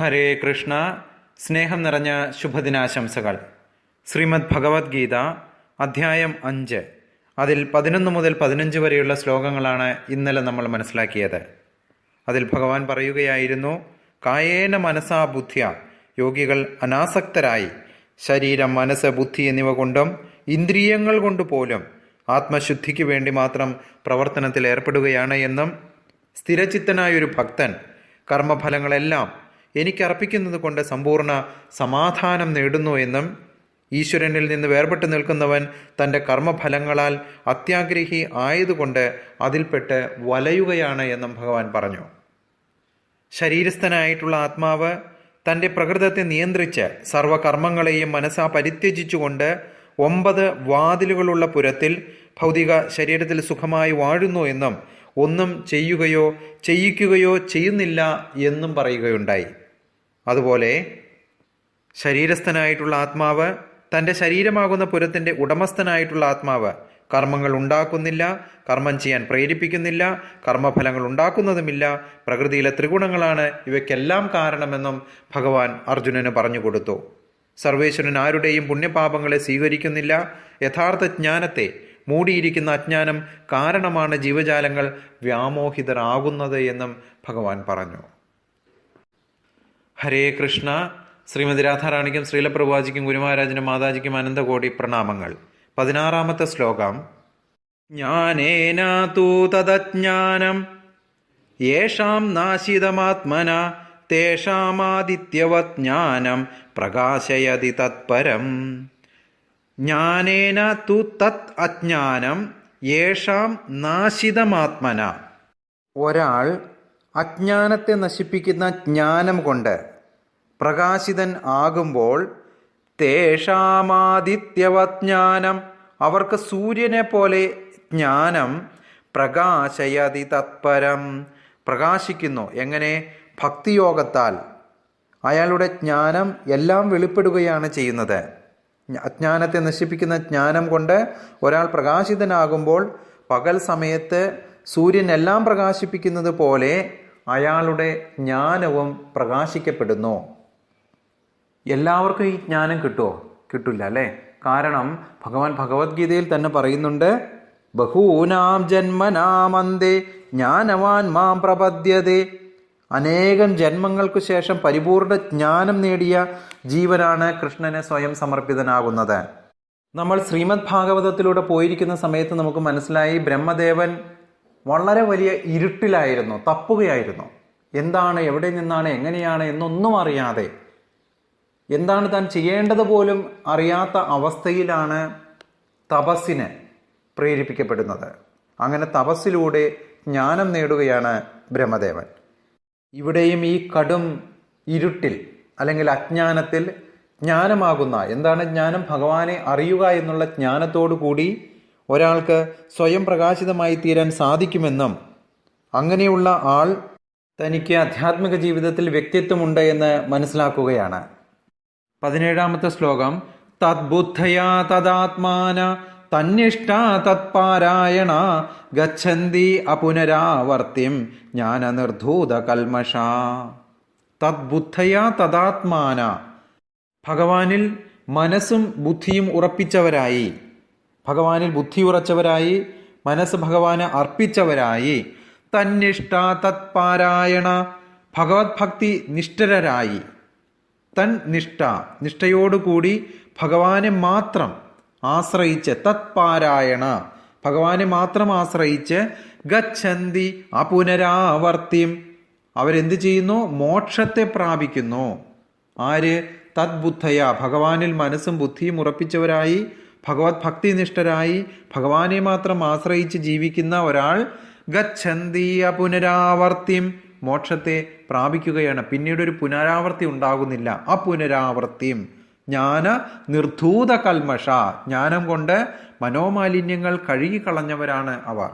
ഹരേ കൃഷ്ണ. സ്നേഹം നിറഞ്ഞ ശുഭദിനാശംസകൾ. ശ്രീമദ് ഭഗവത്ഗീത അധ്യായം അഞ്ച്. അതിൽ പതിനൊന്ന് മുതൽ പതിനഞ്ച് വരെയുള്ള ശ്ലോകങ്ങളാണ് ഇന്നലെ നമ്മൾ മനസ്സിലാക്കിയത്. അതിൽ ഭഗവാൻ പറയുകയായിരുന്നു കായേന മനസാ ബുദ്ധിയ. യോഗികൾ അനാസക്തരായി. ശരീരം മനസ്സ് ബുദ്ധി എന്നിവ കൊണ്ടും ഇന്ദ്രിയങ്ങൾ കൊണ്ട് പോലും ആത്മശുദ്ധിക്ക് വേണ്ടി മാത്രം പ്രവർത്തനത്തിൽ ഏർപ്പെടുകയാണ് എന്നും സ്ഥിരചിത്തനായൊരു ഭക്തൻ കർമ്മഫലങ്ങളെല്ലാം എനിക്ക് അർപ്പിക്കുന്നത് കൊണ്ട് സമ്പൂർണ സമാധാനം നേടുന്നു എന്നും ഈശ്വരനിൽ നിന്ന് വേർപെട്ട് നിൽക്കുന്നവൻ തന്റെ കർമ്മഫലങ്ങളാൽ അത്യാഗ്രഹി ആയതുകൊണ്ട് അതിൽപ്പെട്ട് വലയുകയാണ് എന്നും ഭഗവാൻ പറഞ്ഞു. ശരീരസ്ഥനായിട്ടുള്ള ആത്മാവ് തന്റെ പ്രകൃതത്തെ നിയന്ത്രിച്ച് സർവകർമ്മങ്ങളെയും മനസ്സാ പരിത്യജിച്ചുകൊണ്ട് ഒമ്പത് വാതിലുകളുള്ള പുരത്തിൽ ഭൗതിക ശരീരത്തിൽ സുഖമായി വാഴുന്നു എന്നും ഒന്നും ചെയ്യുകയോ ചെയ്യിക്കുകയോ ചെയ്യുന്നില്ല എന്നും പറയുകയുണ്ടായി. അതുപോലെ ശരീരസ്ഥനായിട്ടുള്ള ആത്മാവ് തന്റെ ശരീരമാകുന്ന പുരത്തിന്റെ ഉടമസ്ഥനായിട്ടുള്ള ആത്മാവ് കർമ്മങ്ങൾ ഉണ്ടാക്കുന്നില്ല കർമ്മം ചെയ്യാൻ പ്രേരിപ്പിക്കുന്നില്ല കർമ്മഫലങ്ങൾ ഉണ്ടാക്കുന്നതുമില്ല പ്രകൃതിയിലെ ത്രിഗുണങ്ങളാണ് ഇവയ്ക്കെല്ലാം കാരണമെന്നും ഭഗവാൻ അർജുനന് പറഞ്ഞു കൊടുത്തു. സർവേശ്വരൻ ആരുടെയും പുണ്യപാപങ്ങളെ സ്വീകരിക്കുന്നില്ല. യഥാർത്ഥ ജ്ഞാനത്തെ മൂടിയിരിക്കുന്ന അജ്ഞാനം കാരണമാണ് ജീവജാലങ്ങൾ വ്യാമോഹിതരാകുന്നത് എന്നും ഭഗവാൻ പറഞ്ഞു. ഹരേ കൃഷ്ണ ശ്രീമതി രാധാറാണിക്കും ശ്രീലപ്രഭുവാജിക്കും ഗുരുമഹാരാജിനും മാതാജിക്കും അനന്തകോടി പ്രണാമങ്ങൾ. പതിനാറാമത്തെ ശ്ലോകം. ജ്ഞാനേന തൂ തദജ്ഞാനം. യേഷാം നാശിതമാത്മന തേഷാമാദിത്യവത് ജ്ഞാനം പ്രകാശയതി തത്പരം. ജ്ഞാനേന തു തത് അജ്ഞാനം യേഷാം നാശിതമാത്മന. ഒരാൾ അജ്ഞാനത്തെ നശിപ്പിക്കുന്ന ജ്ഞാനം കൊണ്ട് പ്രകാശിതൻ ആകുമ്പോൾ തേഷാമാദിത്യവജ്ഞാനം അവർക്ക് സൂര്യനെ പോലെ ജ്ഞാനം പ്രകാശയതി തത്പരം പ്രകാശിക്കുന്നു. എങ്ങനെ? ഭക്തിയോഗത്താൽ. അയാളുടെ ജ്ഞാനം എല്ലാം വെളിപ്പെടുകയാണ് ചെയ്യുന്നത്. അജ്ഞാനത്തെ നശിപ്പിക്കുന്ന ജ്ഞാനം കൊണ്ട് ഒരാൾ പ്രകാശിതനാകുമ്പോൾ പകൽ സമയത്ത് സൂര്യൻ എല്ലാം പ്രകാശിപ്പിക്കുന്നത് പോലെ അയാളുടെ ജ്ഞാനവും പ്രകാശിക്കപ്പെടുന്നു. എല്ലാവർക്കും ഈ ജ്ഞാനം കിട്ടുമോ കിട്ടില്ല അല്ലേ? കാരണം ഭഗവാൻ ഭഗവത്ഗീതയിൽ തന്നെ പറയുന്നുണ്ട് ബഹൂനാം ജന്മനാമന്തേ ജ്ഞാനവാൻ മാം പ്രപദ്യതേ അനേകം ജന്മങ്ങൾക്കു ശേഷം പരിപൂർണ ജ്ഞാനം നേടിയ ജീവനാണ് കൃഷ്ണനെ സ്വയം സമർപ്പിതനാകുന്നത്. നമ്മൾ ശ്രീമദ് ഭാഗവതത്തിലൂടെ പോയിരിക്കുന്ന സമയത്ത് നമുക്ക് മനസ്സിലായി ബ്രഹ്മദേവൻ വളരെ വലിയ ഇരുട്ടിലായിരുന്നു തപ്പുകയായിരുന്നു. എന്താണ് എവിടെ നിന്നാണ് എങ്ങനെയാണ് എന്നൊന്നും അറിയാതെ. എന്താണ് താൻ ചെയ്യേണ്ടത് പോലും അറിയാത്ത അവസ്ഥയിലാണ് തപസ്സിന് പ്രേരിപ്പിക്കപ്പെടുന്നത്. അങ്ങനെ തപസ്സിലൂടെ ജ്ഞാനം നേടുകയാണ് ബ്രഹ്മദേവൻ. ഇവിടെയും ഈ കടും ഇരുട്ടിൽ അല്ലെങ്കിൽ അജ്ഞാനത്തിൽ ജ്ഞാനമാകുന്ന എന്താണ് ജ്ഞാനം ഭഗവാനെ അറിയുക എന്നുള്ള ജ്ഞാനത്തോടു കൂടി ഒരാൾക്ക് സ്വയം പ്രകാശിതമായി തീരാൻ സാധിക്കുമെന്നും അങ്ങനെയുള്ള ആൾ തനിക്ക് ആധ്യാത്മിക ജീവിതത്തിൽ വ്യക്തിത്വമുണ്ട് എന്ന് മനസ്സിലാക്കുകയാണ്. പതിനേഴാമത്തെ ശ്ലോകം തദ്ബുദ്ധയാ തദാത്മാന തന്നിഷ്ട തത്പാരായണ ഗച്ഛന്തി അപുനരാവർത്തിം ജ്ഞാനനിർധൂത കൽമഷ തദ്ബുദ്ധയാ തദാത്മാന ഭഗവാനിൽ മനസ്സും ബുദ്ധിയും ഉറപ്പിച്ചവരായി. ഭഗവാനിൽ ബുദ്ധി ഉറച്ചവരായി മനസ്സ് ഭഗവാന് അർപ്പിച്ചവരായി. തന്നിഷ്ട തത്പാരായണ ഭഗവത് ഭക്തി നിഷ്ഠരായി. തൻ നിഷ്ഠ നിഷ്ഠയോടുകൂടി ഭഗവാനെ മാത്രം ആശ്രയിച്ച് തത്പാരായണ ഭഗവാനെ മാത്രം ആശ്രയിച്ച് ഗച്ഛന്തി അപുനരാവർത്തിയും അവരെന്ത് ചെയ്യുന്നു? മോക്ഷത്തെ പ്രാപിക്കുന്നു. ആര്? തദ്ബുദ്ധയ. ഭഗവാനിൽ മനസ്സും ബുദ്ധിയും ഉറപ്പിച്ചവരായി ഭഗവത് ഭക്തിനിഷ്ഠരായി ഭഗവാനെ മാത്രം ആശ്രയിച്ച് ജീവിക്കുന്ന ഒരാൾ ഗച്ഛന്തി പുനരാവർത്തിയും മോക്ഷത്തെ പ്രാപിക്കുകയാണ്. പിന്നീട് ഒരു പുനരാവർത്തി ഉണ്ടാകുന്നില്ല. ആ പുനരാവർത്തിയും ജ്ഞാന നിർധൂത കൽമഷ. ജ്ഞാനം കൊണ്ട് മനോമാലിന്യങ്ങൾ കഴുകിക്കളഞ്ഞവരാണ് അവർ.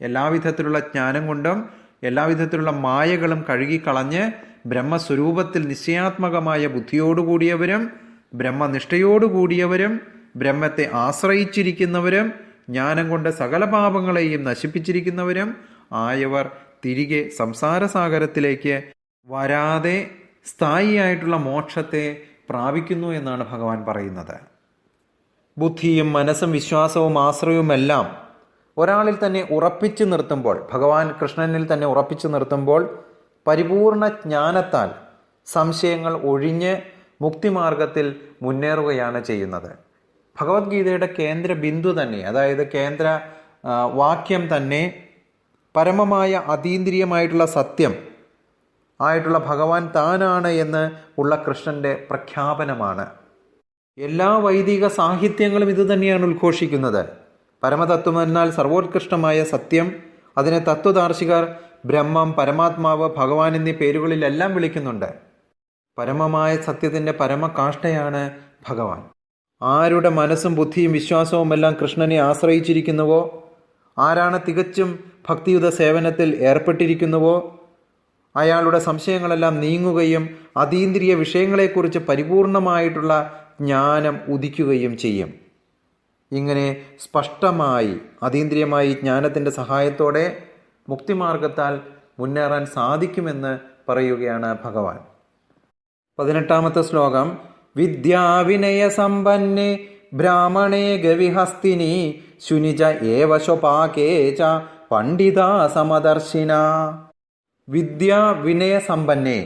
എല്ലാവിധത്തിലുള്ള ജ്ഞാനം കൊണ്ടും എല്ലാവിധത്തിലുള്ള മായകളും കഴുകിക്കളഞ്ഞ് ബ്രഹ്മസ്വരൂപത്തിൽ നിശ്ചയാത്മകമായ ബുദ്ധിയോടുകൂടിയവരും ബ്രഹ്മനിഷ്ഠയോടുകൂടിയവരും ബ്രഹ്മത്തെ ആശ്രയിച്ചിരിക്കുന്നവരും ജ്ഞാനം കൊണ്ട് സകല പാപങ്ങളെയും നശിപ്പിച്ചിരിക്കുന്നവരും ആയവർ തിരികെ സംസാരസാഗരത്തിലേക്ക് വരാതെ സ്ഥായിയായിട്ടുള്ള മോക്ഷത്തെ പ്രാപിക്കുന്നു എന്നാണ് ഭഗവാൻ പറയുന്നത്. ബുദ്ധിയും മനസ്സും വിശ്വാസവും ആശ്രയവുമെല്ലാം ഒരാളിൽ തന്നെ ഉറപ്പിച്ചു നിർത്തുമ്പോൾ ഭഗവാൻ കൃഷ്ണനിൽ തന്നെ ഉറപ്പിച്ചു നിർത്തുമ്പോൾ പരിപൂർണ ജ്ഞാനത്താൽ സംശയങ്ങൾ ഒഴിഞ്ഞ് മുക്തിമാർഗത്തിൽ മുന്നേറുകയാണ് ചെയ്യുന്നത്. ഭഗവത്ഗീതയുടെ കേന്ദ്ര ബിന്ദു തന്നെ അതായത് കേന്ദ്ര വാക്യം തന്നെ പരമമായ അതീന്ദ്രിയമായിട്ടുള്ള സത്യം ആയിട്ടുള്ള ഭഗവാൻ താനാണ് എന്ന് ഉള്ള കൃഷ്ണന്റെ പ്രഖ്യാപനമാണ്. എല്ലാ വൈദിക സാഹിത്യങ്ങളും ഇതുതന്നെയാണ് ഉദ്ഘോഷിക്കുന്നത്. പരമതത്വം എന്നാൽ സർവോത്കൃഷ്ടമായ സത്യം. അതിനെ തത്വദാർശികർ ബ്രഹ്മം പരമാത്മാവ് ഭഗവാൻ എന്നീ പേരുകളിലെല്ലാം വിളിക്കുന്നുണ്ട്. പരമമായ സത്യത്തിന്റെ പരമകാഷ്ഠയാണ് ഭഗവാൻ. ആരുടെ മനസ്സും ബുദ്ധിയും വിശ്വാസവും എല്ലാം കൃഷ്ണനെ ആശ്രയിച്ചിരിക്കുന്നുവോ? ആരാണ് തികച്ചും ഭക്തിയുത സേവനത്തിൽ ഏർപ്പെട്ടിരിക്കുന്നുവോ? അയാളുടെ സംശയങ്ങളെല്ലാം നീങ്ങുകയും അതീന്ദ്രിയ വിഷയങ്ങളെക്കുറിച്ച് പരിപൂർണമായിട്ടുള്ള ജ്ഞാനം ഉദിക്കുകയും ചെയ്യും. ഇങ്ങനെ സ്പഷ്ടമായി അതീന്ദ്രിയമായി ജ്ഞാനത്തിന്റെ സഹായത്തോടെ മുക്തിമാർഗത്താൽ മുന്നേറാൻ സാധിക്കുമെന്ന് പറയുകയാണ് ഭഗവാൻ. പതിനെട്ടാമത്തെ ശ്ലോകം വിദ്യാവിനയ സമ്പന്നേ ബ്രാഹ്മണേ ഗവിഹസ്തിനി ശുനിജ ഏവശ്വപാകേ ച പണ്ഡിത സമദർശിന. വിദ്യ വിനയസമ്പന്നെ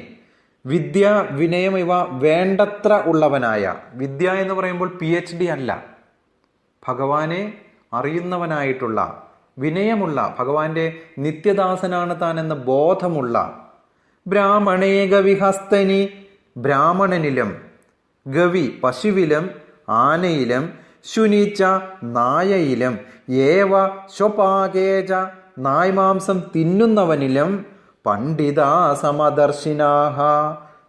വിദ്യ വിനയം ഇവ വേണ്ടത്ര ഉള്ളവനായ വിദ്യ എന്ന് പറയുമ്പോൾ പി എച്ച് ഡി അല്ല. ഭഗവാനെ അറിയുന്നവനായിട്ടുള്ള വിനയമുള്ള ഭഗവാന്റെ നിത്യദാസനാണ് താൻ എന്ന ബോധമുള്ള ബ്രാഹ്മണേ ഗവിഹസ്തനി ബ്രാഹ്മണനിലും ഗവി പശുവിലും ആനയിലും ശുനീച്ച നായയിലും ഏവ സ്വപാകേജ നായ്മാംസം തിന്നുന്നവനിലും പണ്ഡിത സമദർശിനാഹ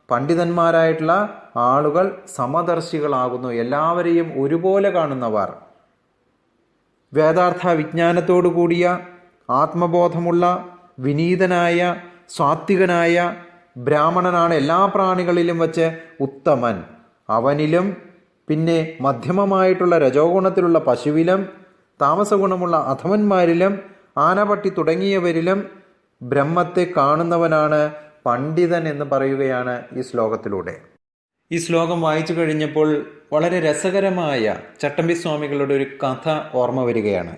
പണ്ഡിതന്മാരായിട്ടുള്ള ആളുകൾ സമദർശികളാകുന്നു. എല്ലാവരെയും ഒരുപോലെ കാണുന്നവർ. വേദാർത്ഥ വിജ്ഞാനത്തോടു കൂടിയ ആത്മബോധമുള്ള വിനീതനായ സ്വാത്വികനായ ബ്രാഹ്മണനാണ് എല്ലാ പ്രാണികളിലും വച്ച് ഉത്തമൻ. അവനിലും പിന്നെ മധ്യമമായിട്ടുള്ള രജോഗുണത്തിലുള്ള പശുവിലും താമസഗുണമുള്ള അധമന്മാരിലും ആനപട്ടി തുടങ്ങിയവരിലും ബ്രഹ്മത്തെ കാണുന്നവനാണ് പണ്ഡിതൻ എന്ന് പറയുകയാണ് ഈ ശ്ലോകത്തിലൂടെ. ഈ ശ്ലോകം വായിച്ചു കഴിഞ്ഞപ്പോൾ വളരെ രസകരമായ ചട്ടമ്പി സ്വാമികളുടെ ഒരു കഥ ഓർമ്മ വരികയാണ്.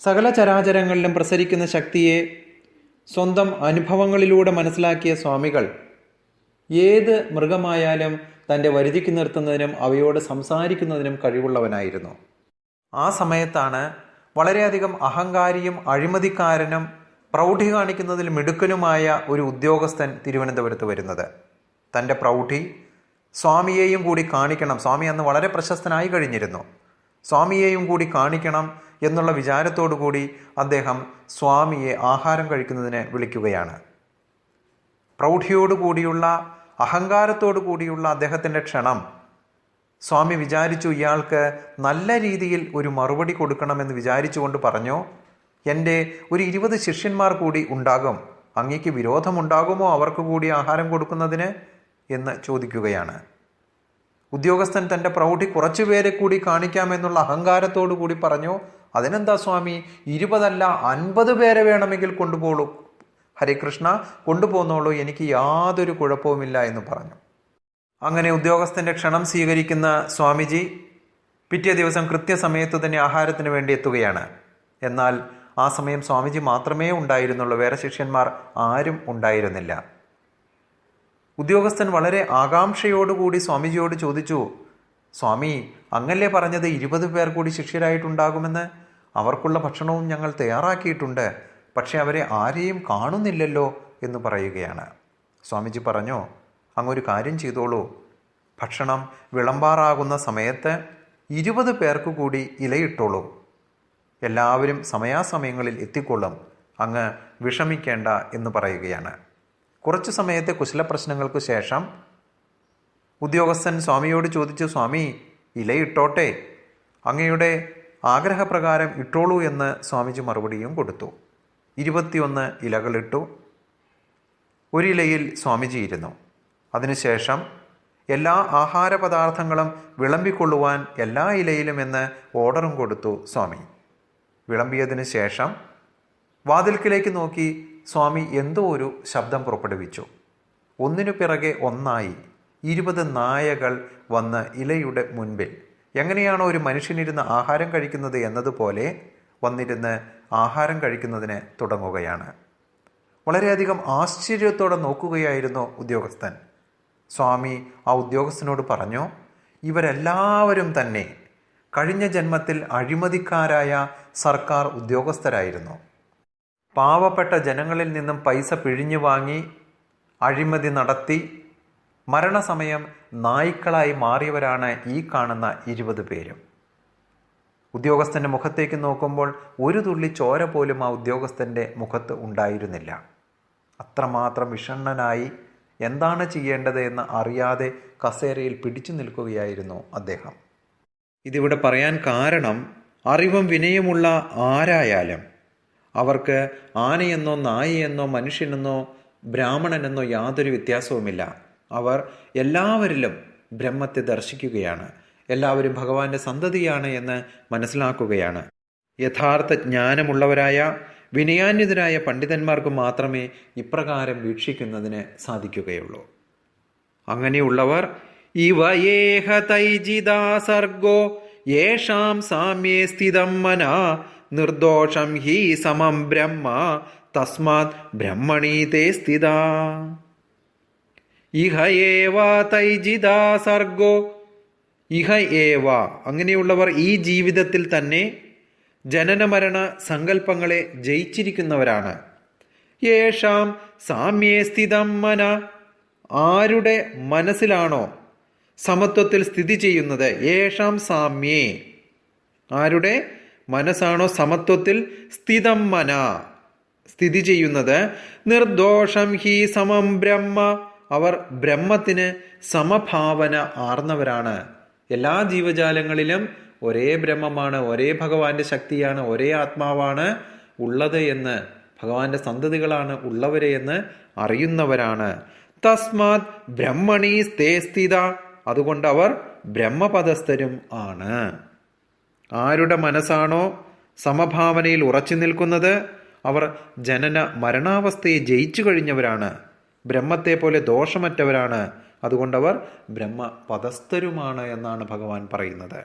സകല ചരാചരങ്ങളിലും പ്രസരിക്കുന്ന ശക്തിയെ സ്വന്തം അനുഭവങ്ങളിലൂടെ മനസ്സിലാക്കിയ സ്വാമികൾ ഏത് മൃഗമായാലും തന്റെ വരുതിക്ക് നിർത്തുന്നതിനും അവയോട് സംസാരിക്കുന്നതിനും കഴിവുള്ളവനായിരുന്നു. ആ സമയത്താണ് വളരെയധികം അഹങ്കാരിയും അഴിമതിക്കാരനും പ്രൗഢി കാണിക്കുന്നതിൽ മിടുക്കനുമായ ഒരു ഉദ്യോഗസ്ഥൻ തിരുവനന്തപുരത്ത് വരുന്നത്. തന്റെ പ്രൗഢി സ്വാമിയെയും കൂടി കാണിക്കണം. സ്വാമി അന്ന് വളരെ പ്രശസ്തനായി കഴിഞ്ഞിരുന്നു. സ്വാമിയെയും കൂടി കാണിക്കണം എന്നുള്ള വിചാരത്തോടു കൂടി അദ്ദേഹം സ്വാമിയെ ആഹാരം കഴിക്കുന്നതിന് വിളിക്കുകയാണ്. പ്രൗഢിയോടുകൂടിയുള്ള അഹങ്കാരത്തോടു കൂടിയുള്ള അദ്ദേഹത്തിന്റെ ക്ഷണം. സ്വാമി വിചാരിച്ചു ഇയാൾക്ക് നല്ല രീതിയിൽ ഒരു മറുപടി കൊടുക്കണമെന്ന് വിചാരിച്ചുകൊണ്ട് പറഞ്ഞു എന്റെ ഒരു ഇരുപത് ശിഷ്യന്മാർ കൂടി ഉണ്ടാകും. അങ്ങേക്ക് വിരോധമുണ്ടാകുമോ അവർക്ക് കൂടി ആഹാരം കൊടുക്കുന്നതിന്? എന്ന് ചോദിക്കുകയാണ്. ഉദ്യോഗസ്ഥൻ തന്റെ പ്രൗഢി കുറച്ചുപേരെ കൂടി കാണിക്കാമെന്നുള്ള അഹങ്കാരത്തോടു കൂടി പറഞ്ഞു അതിനെന്താ സ്വാമി? ഇരുപതല്ല അൻപത് പേരെ വേണമെങ്കിൽ കൊണ്ടുപോളൂ ഹരികൃഷ്ണ കൊണ്ടുപോന്നോളൂ എനിക്ക് യാതൊരു കുഴപ്പവുമില്ല എന്ന് പറഞ്ഞു. അങ്ങനെ ഉദ്യോഗസ്ഥന്റെ ക്ഷണം സ്വീകരിക്കുന്ന സ്വാമിജി പിറ്റേ ദിവസം കൃത്യസമയത്ത് തന്നെ ആഹാരത്തിന് വേണ്ടി എത്തുകയാണ്. എന്നാൽ ആ സമയം സ്വാമിജി മാത്രമേ ഉണ്ടായിരുന്നുള്ളൂ വേറെ ശിഷ്യന്മാർ ആരും ഉണ്ടായിരുന്നില്ല. ഉദ്യോഗസ്ഥൻ വളരെ ആകാംക്ഷയോടുകൂടി സ്വാമിജിയോട് ചോദിച്ചു സ്വാമി അങ്ങല്ലേ പറഞ്ഞത് ഇരുപത് പേർ കൂടി ശിഷ്യരായിട്ടുണ്ടാകുമെന്ന്? അവർക്കുള്ള ഭക്ഷണവും ഞങ്ങൾ തയ്യാറാക്കിയിട്ടുണ്ട്. പക്ഷെ അവരെ ആരെയും കാണുന്നില്ലല്ലോ എന്ന് പറയുകയാണ്. സ്വാമിജി പറഞ്ഞു അങ്ങൊരു കാര്യം ചെയ്തോളൂ. ഭക്ഷണം വിളമ്പാറാകുന്ന സമയത്ത് ഇരുപത് പേർക്ക് കൂടി ഇലയിട്ടോളൂ. എല്ലാവരും സമയാസമയങ്ങളിൽ എത്തിക്കൊള്ളും. അങ്ങ് വിഷമിക്കേണ്ട എന്ന് പറയുകയാണ്. കുറച്ച് സമയത്തെ കുശലപ്രശ്നങ്ങൾക്ക് ശേഷം ഉദ്യോഗസ്ഥൻ സ്വാമിയോട് ചോദിച്ചു സ്വാമി ഇലയിട്ടോട്ടെ? അങ്ങയുടെ ആഗ്രഹപ്രകാരം ഇട്ടോളൂ എന്ന് സ്വാമിജി മറുപടിയും കൊടുത്തു. ഇരുപത്തിയൊന്ന് ഇലകളിട്ടു. ഒരിലയിൽ സ്വാമിജി ഇരുന്നു. അതിനുശേഷം എല്ലാ ആഹാര പദാർത്ഥങ്ങളും വിളമ്പിക്കൊള്ളുവാൻ എല്ലാ ഇലയിലും എന്ന് ഓർഡറും കൊടുത്തു സ്വാമി. വിളമ്പിയതിനു ശേഷം വാതിൽക്കിലേക്ക് നോക്കി സ്വാമി എന്തോ ഒരു ശബ്ദം പുറപ്പെടുവിച്ചു. ഒന്നിനു പിറകെ ഒന്നായി ഇരുപത് നായകൾ വന്ന് ഇലയുടെ മുൻപിൽ. എങ്ങനെയാണോ ഒരു മനുഷ്യനിരുന്ന് ആഹാരം കഴിക്കുന്നത് എന്നതുപോലെ വന്നിരുന്ന് ആഹാരം കഴിക്കുന്നതിന് തുടങ്ങുകയാണ്. വളരെയധികം ആശ്ചര്യത്തോടെ നോക്കുകയായിരുന്നു ഉദ്യോഗസ്ഥൻ. സ്വാമി ആ ഉദ്യോഗസ്ഥനോട് പറഞ്ഞു ഇവരെല്ലാവരും തന്നെ കഴിഞ്ഞ ജന്മത്തിൽ അഴിമതിക്കാരായ സർക്കാർ ഉദ്യോഗസ്ഥരായിരുന്നു. പാവപ്പെട്ട ജനങ്ങളിൽ നിന്നും പൈസ പിഴിഞ്ഞു വാങ്ങി അഴിമതി നടത്തി മരണസമയം നായ്ക്കളായി മാറിയവരാണ് ഈ കാണുന്ന ഇരുപത് പേരും. ഉദ്യോഗസ്ഥന്റെ മുഖത്തേക്ക് നോക്കുമ്പോൾ ഒരു തുള്ളി ചോര പോലും ആ ഉദ്യോഗസ്ഥന്റെ മുഖത്ത് ഉണ്ടായിരുന്നില്ല. അത്രമാത്രം വിഷണ്ണനായി എന്താണ് ചെയ്യേണ്ടത് എന്ന് അറിയാതെ കസേരയിൽ പിടിച്ചു നിൽക്കുകയായിരുന്നു അദ്ദേഹം. ഇതിവിടെ പറയാൻ കാരണം അറിവും വിനയമുള്ള ആരായാലും അവർക്ക് ആനയെന്നോ നായയെന്നോ മനുഷ്യനെന്നോ ബ്രാഹ്മണനെന്നോ യാതൊരു വ്യത്യാസവുമില്ല. അവർ എല്ലാവരിലും ബ്രഹ്മത്തെ ദർശിക്കുകയാണ്. എല്ലാവരും ഭഗവാന്റെ സന്തതിയാണ് എന്ന് മനസ്സിലാക്കുകയാണ്. യഥാർത്ഥ ജ്ഞാനമുള്ളവരായ വിനയാന്യതരായ പണ്ഡിതന്മാർക്ക് മാത്രമേ ഇപ്രകാരം വീക്ഷിക്കുന്നതിന് സാധിക്കുകയുള്ളൂ. അങ്ങനെയുള്ളവർ ഇവയേഹ തൈജിതാ സർഗോ യേഷാം സാമ്യേ സ്ഥിതം മന നിർദോഷം ഹി സമം ബ്രഹ്മ തസ്മാത് ബ്രഹ്മണി സ്ഥിത. തൈജിതാ സർഗോ ഇഹ ഏവ. അങ്ങനെയുള്ളവർ ഈ ജീവിതത്തിൽ തന്നെ ജനനമരണ സങ്കല്പങ്ങളെ ജയിച്ചിരിക്കുന്നവരാണ്. യേഷാം സാമ്യേ സ്ഥിതം മന. ആരുടെ മനസ്സിലാണോ സമത്വത്തിൽ സ്ഥിതി ചെയ്യുന്നത്? യേഷാം സാമ്യേ. ആരുടെ മനസ്സാണോ സമത്വത്തിൽ സ്ഥിതം മന. സ്ഥിതി ചെയ്യുന്നത് നിർദോഷം ഹി സമം ബ്രഹ്മ. അവർ ബ്രഹ്മത്തിന് സമഭാവന ആർന്നവരാണ്. എല്ലാ ജീവജാലങ്ങളിലും ഒരേ ബ്രഹ്മമാണ് ഒരേ ഭഗവാന്റെ ശക്തിയാണ് ഒരേ ആത്മാവാണ് ഉള്ളത് എന്ന് ഭഗവാന്റെ സന്തതികളാണ് ഉള്ളവരെ എന്ന് അറിയുന്നവരാണ്. തസ്മാത് ബ്രഹ്മണി സ്തേ സ്ഥിത. അതുകൊണ്ട് അവർ ബ്രഹ്മപദസ്ഥരും ആണ്. ആരുടെ മനസ്സാണോ സമഭാവനയിൽ ഉറച്ചു നിൽക്കുന്നത് അവർ ജനന മരണാവസ്ഥയെ ജയിച്ചു കഴിഞ്ഞവരാണ്. ബ്രഹ്മത്തെ പോലെ ദോഷമറ്റവരാണ്. അതുകൊണ്ടവർ ബ്രഹ്മപദസ്ഥരുമാണ് എന്നാണ് ഭഗവാൻ പറയുന്നത്.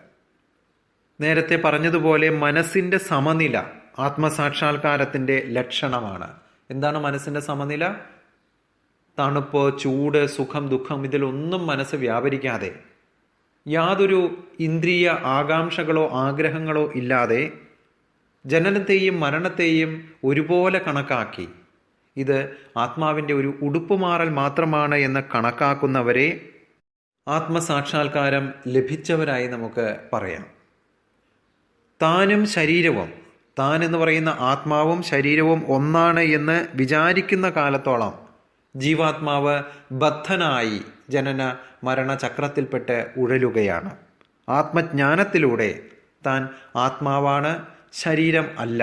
നേരത്തെ പറഞ്ഞതുപോലെ മനസ്സിന്റെ സമനില ആത്മസാക്ഷാത്കാരത്തിന്റെ ലക്ഷണമാണ്. എന്താണ് മനസ്സിന്റെ സമനില? തണുപ്പ് ചൂട് സുഖം ദുഃഖം ഇതിലൊന്നും മനസ്സ് വ്യാപരിക്കാതെ യാതൊരു ഇന്ദ്രിയ ആകാംക്ഷകളോ ആഗ്രഹങ്ങളോ ഇല്ലാതെ ജനനത്തെയും മരണത്തെയും ഒരുപോലെ കണക്കാക്കി ഇത് ആത്മാവിന്റെ ഒരു ഉടുപ്പുമാറൽ മാത്രമാണ് എന്ന് കണക്കാക്കുന്നവരെ ആത്മസാക്ഷാത്കാരം ലഭിച്ചവരായി നമുക്ക് പറയാം. താനും ശരീരവും താൻ എന്ന് പറയുന്ന ആത്മാവും ശരീരവും ഒന്നാണ് എന്ന് വിചാരിക്കുന്ന കാലത്തോളം ജീവാത്മാവ് ബദ്ധനായി ജനന മരണ ചക്രത്തിൽപ്പെട്ട് ഉഴലുകയാണ്. ആത്മജ്ഞാനത്തിലൂടെ താൻ ആത്മാവാണ് ശരീരം അല്ല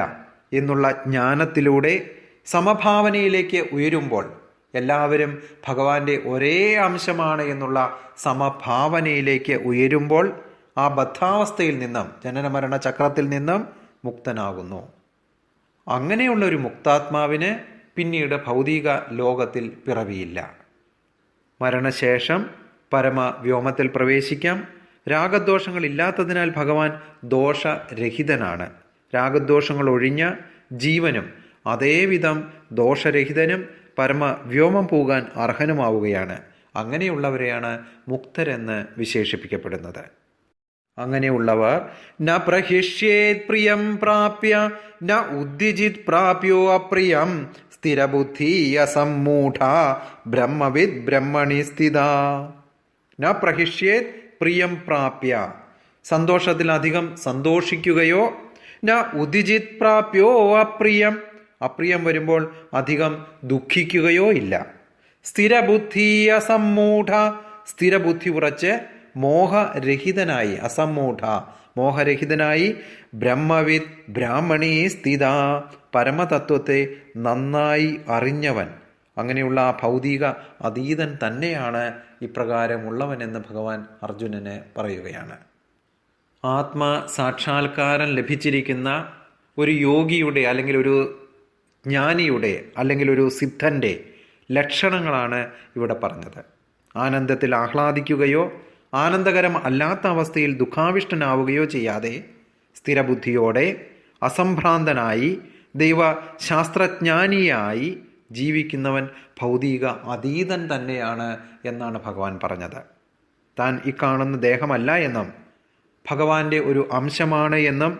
എന്നുള്ള ജ്ഞാനത്തിലൂടെ സമഭാവനയിലേക്ക് ഉയരുമ്പോൾ എല്ലാവരും ഭഗവാന്റെ ഒരേ അംശമാണ് എന്നുള്ള സമഭാവനയിലേക്ക് ഉയരുമ്പോൾ ആ ബദ്ധാവസ്ഥയിൽ നിന്നും ജനനമരണ ചക്രത്തിൽ നിന്നും മുക്തനാകുന്നു. അങ്ങനെയുള്ള ഒരു മുക്താത്മാവിന് പിന്നീട് ഭൗതിക ലോകത്തിൽ പിറവിയില്ല. മരണശേഷം പരമ വ്യോമത്തിൽ പ്രവേശിക്കാം. രാഗദോഷങ്ങൾ ഇല്ലാത്തതിനാൽ ഭഗവാൻ ദോഷരഹിതനാണ്. രാഗദോഷങ്ങൾ ഒഴിഞ്ഞ ജീവനും അതേവിധം ദോഷരഹിതനും പരമ വ്യോമം പോകാൻ അർഹനുമാവുകയാണ്. അങ്ങനെയുള്ളവരെയാണ് മുക്തരെന്ന് വിശേഷിപ്പിക്കപ്പെടുന്നത്. അങ്ങനെയുള്ളവർ ന പ്രഹിഷ്യേത് പ്രിയം പ്രാപ്യ ന ഉദ്ദിജിത് പ്രാപ്യോ അപ്രിയം സ്ഥിരബുദ്ധി അസമ്മൂഢ ബ്രഹ്മവിദ് ബ്രഹ്മണി സ്ഥിത. ന പ്രഹിഷ്യേത് പ്രിയം പ്രാപ്യ സന്തോഷത്തിലധികം സന്തോഷിക്കുകയോ ന ഉദിജിത് പ്രാപ്യോ അപ്രിയം അപ്രിയം വരുമ്പോൾ അധികം ദുഃഖിക്കുകയോ ഇല്ല. സ്ഥിരബുദ്ധി അസമ്മൂഢ. സ്ഥിരബുദ്ധി ഉറച്ച് മോഹരഹിതനായി. അസമ്മൂഢ. മോഹരഹിതനായി. ബ്രഹ്മവിത് ബ്രാഹ്മണി സ്ഥിത. പരമതത്വത്തെ നന്നായി അറിഞ്ഞവൻ. അങ്ങനെയുള്ള ആ ഭൗതിക അതീതൻ തന്നെയാണ് ഇപ്രകാരമുള്ളവനെന്ന് ഭഗവാൻ അർജുനന് പറയുകയാണ്. ആത്മ സാക്ഷാത്കാരം ലഭിച്ചിരിക്കുന്ന ഒരു യോഗിയുടെ അല്ലെങ്കിൽ ഒരു ജ്ഞാനിയുടെ അല്ലെങ്കിൽ ഒരു സിദ്ധന്റെ ലക്ഷണങ്ങളാണ് ഇവിടെ പറഞ്ഞത്. ആനന്ദത്തിൽ ആഹ്ലാദിക്കുകയോ ആനന്ദകരം അല്ലാത്ത അവസ്ഥയിൽ ദുഃഖാവിഷ്ടനാവുകയോ ചെയ്യാതെ സ്ഥിരബുദ്ധിയോടെ അസംഭ്രാന്തനായി ദൈവശാസ്ത്രജ്ഞാനിയായി ജീവിക്കുന്നവൻ ഭൗതിക അതീതൻ തന്നെയാണ് എന്നാണ് ഭഗവാൻ പറഞ്ഞത്. താൻ ഇക്കാണുന്ന ദേഹമല്ല എന്നും ഭഗവാന്റെ ഒരു അംശമാണ് എന്നും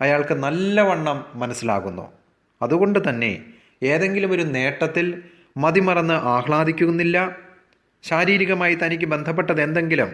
അയാൾക്ക് നല്ലവണ്ണം മനസ്സിലാകുന്നു. അതുകൊണ്ട് തന്നെ ഏതെങ്കിലും ഒരു നേട്ടത്തിൽ മതിമറന്ന് ആഹ്ലാദിക്കുന്നില്ല. ശാരീരികമായി തനിക്ക് ബന്ധപ്പെട്ടത് എന്തെങ്കിലും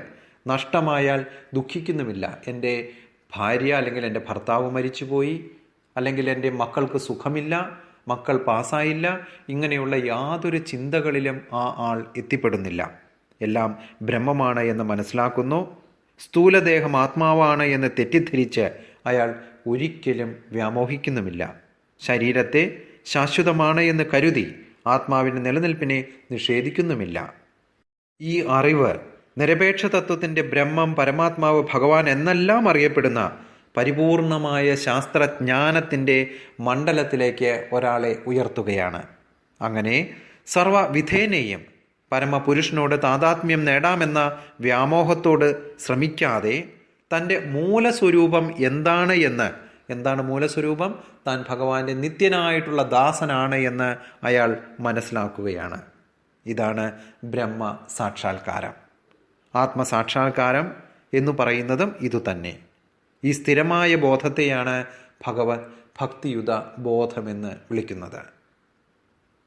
നഷ്ടമായാൽ ദുഃഖിക്കുന്നുമില്ല. എന്റെ ഭാര്യ അല്ലെങ്കിൽ എന്റെ ഭർത്താവ് മരിച്ചുപോയി. അല്ലെങ്കിൽ എന്റെ മക്കൾക്ക് സുഖമില്ല. മക്കൾ പാസ്സായില്ല. ഇങ്ങനെയുള്ള യാതൊരു ചിന്തകളിലും ആ ആൾ എത്തിപ്പെടുന്നില്ല. എല്ലാം ബ്രഹ്മമാണ് എന്ന് മനസ്സിലാക്കുന്നു. സ്ഥൂലദേഹം ആത്മാവാണ് എന്ന് തെറ്റിദ്ധരിച്ച് അയാൾ ഒരിക്കലും വ്യാമോഹിക്കുന്നുമില്ല. ശരീരത്തെ ശാശ്വതമാണ് എന്ന് കരുതി ആത്മാവിന്റെ നിലനിൽപ്പിനെ നിഷേധിക്കുന്നുമില്ല. ഈ അറിവ് നിരപേക്ഷ തത്വത്തിന്റെ ബ്രഹ്മം പരമാത്മാവ് ഭഗവാൻ എന്നെല്ലാം അറിയപ്പെടുന്ന പരിപൂർണമായ ശാസ്ത്രജ്ഞാനത്തിന്റെ മണ്ഡലത്തിലേക്ക് ഒരാളെ ഉയർത്തുകയാണ്. അങ്ങനെ സർവവിധേനയും പരമപുരുഷനോട് താതാത്മ്യം നേടാമെന്ന വ്യാമോഹത്തോട് ശ്രമിക്കാതെ തന്റെ മൂലസ്വരൂപം എന്താണ് എന്ന് എന്താണ് മൂലസ്വരൂപം? താൻ ഭഗവാന്റെ നിത്യനായിട്ടുള്ള ദാസനാണ് എന്ന് അയാൾ മനസ്സിലാക്കുകയാണ്. ഇതാണ് ബ്രഹ്മ സാക്ഷാത്കാരം. ആത്മസാക്ഷാത്കാരം എന്ന് പറയുന്നതും ഇതുതന്നെ ഈ സ്ഥിരമായ ബോധത്തെയാണ് ഭഗവത് ഭക്തിയുത ബോധമെന്ന് വിളിക്കുന്നത്.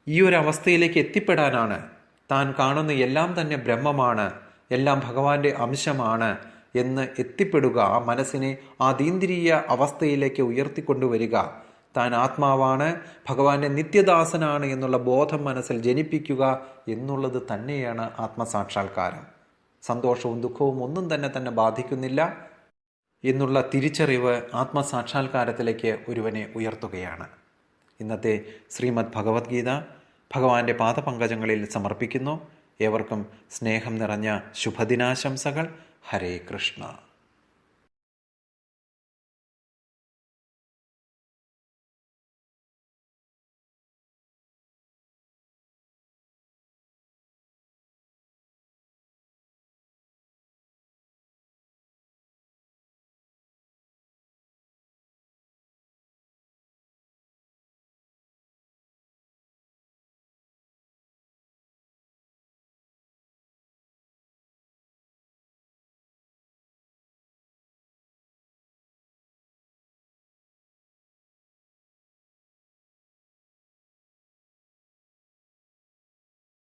ഈ ഒരു അവസ്ഥയിലേക്ക് എത്തിപ്പെടാനാണ് താൻ കാണുന്ന എല്ലാം തന്നെ ബ്രഹ്മമാണ് എല്ലാം ഭഗവാന്റെ അംശമാണ് എന്ന് എത്തിപ്പെടുക മനസ്സിനെ അതീന്ദ്രിയ അവസ്ഥയിലേക്ക് ഉയർത്തിക്കൊണ്ടുവരിക. താൻ ആത്മാവാണ് ഭഗവാന്റെ നിത്യദാസനാണ് എന്നുള്ള ബോധം മനസ്സിൽ ജനിപ്പിക്കുക എന്നുള്ളത് തന്നെയാണ് ആത്മസാക്ഷാത്കാരം. സന്തോഷവും ദുഃഖവും ഒന്നും തന്നെ തന്നെ ബാധിക്കുന്നില്ല എന്നുള്ള തിരിച്ചറിവ് ആത്മസാക്ഷാത്കാരത്തിലേക്ക് ഒരുവനെ ഉയർത്തുകയാണ്. ഇന്നത്തെ ശ്രീമദ് ഭഗവത്ഗീത ഭഗവാന്റെ പാദപങ്കജങ്ങളിൽ സമർപ്പിക്കുന്നു. ഏവർക്കും സ്നേഹം നിറഞ്ഞ ശുഭദിനാശംസകൾ. ഹരേ കൃഷ്ണ.